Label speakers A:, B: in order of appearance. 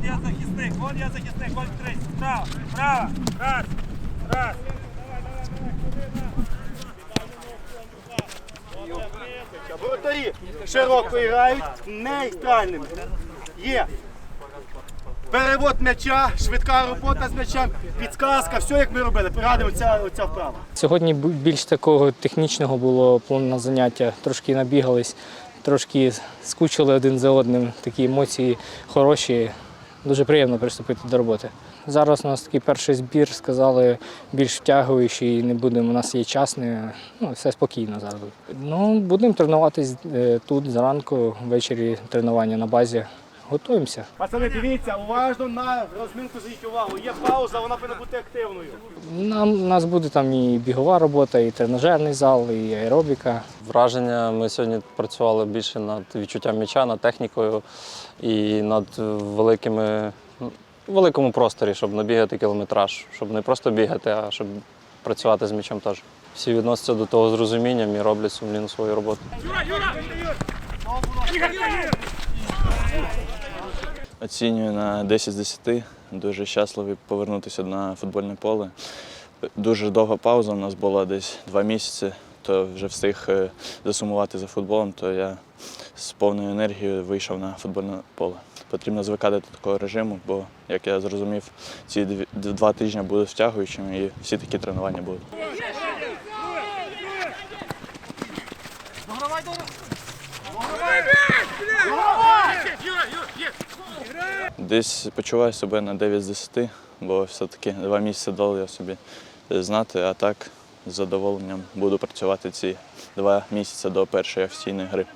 A: Вон я захисник, вон я захисник, вон три. Право, право. Раз, раз.
B: Воротарі широко грають, нейтральними. Є. Перевод м'яча, швидка робота з м'ячем, підказка, все як ми робили. Пригадуємо ця, оця вправа.
C: Сьогодні більш такого технічного було плану заняття. Трошки набігались, трошки скучили один за одним. Такі емоції хороші. Дуже приємно приступити до роботи. Зараз у нас такий перший збір, сказали, більш втягуючий, не будемо. У нас є час, не, ну, все спокійно зараз. Ну, будемо тренуватись е, тут зранку, ввечері тренування на базі. Готуємося.
B: Пацани, дивіться, уважно на розминку зверніть увагу. Є пауза, вона повинна бути активною.
C: Нам, у нас буде там і бігова робота, і тренажерний зал, і аеробіка.
D: Враження ми сьогодні працювали більше над відчуттям м'яча, над технікою і над великими, великому просторі, щоб набігати кілометраж, щоб не просто бігати, а щоб працювати з м'ячем теж. Всі відносяться до того з розумінням і роблять сумлінну свою роботу.
E: Оцінюю на 10 з 10. Дуже щасливий повернутися на футбольне поле. Дуже довга пауза у нас була десь два місяці, то вже встиг е, засумувати за футболом, то я з повною енергією вийшов на футбольне поле. Потрібно звикати до такого режиму, бо, як я зрозумів, ці два тижні будуть втягуючими і всі такі тренування будуть. Десь почуваю себе на 9 з 10, бо все-таки два місяці дали я собі знати, а так з задоволенням буду працювати ці два місяці до першої офіційної гри.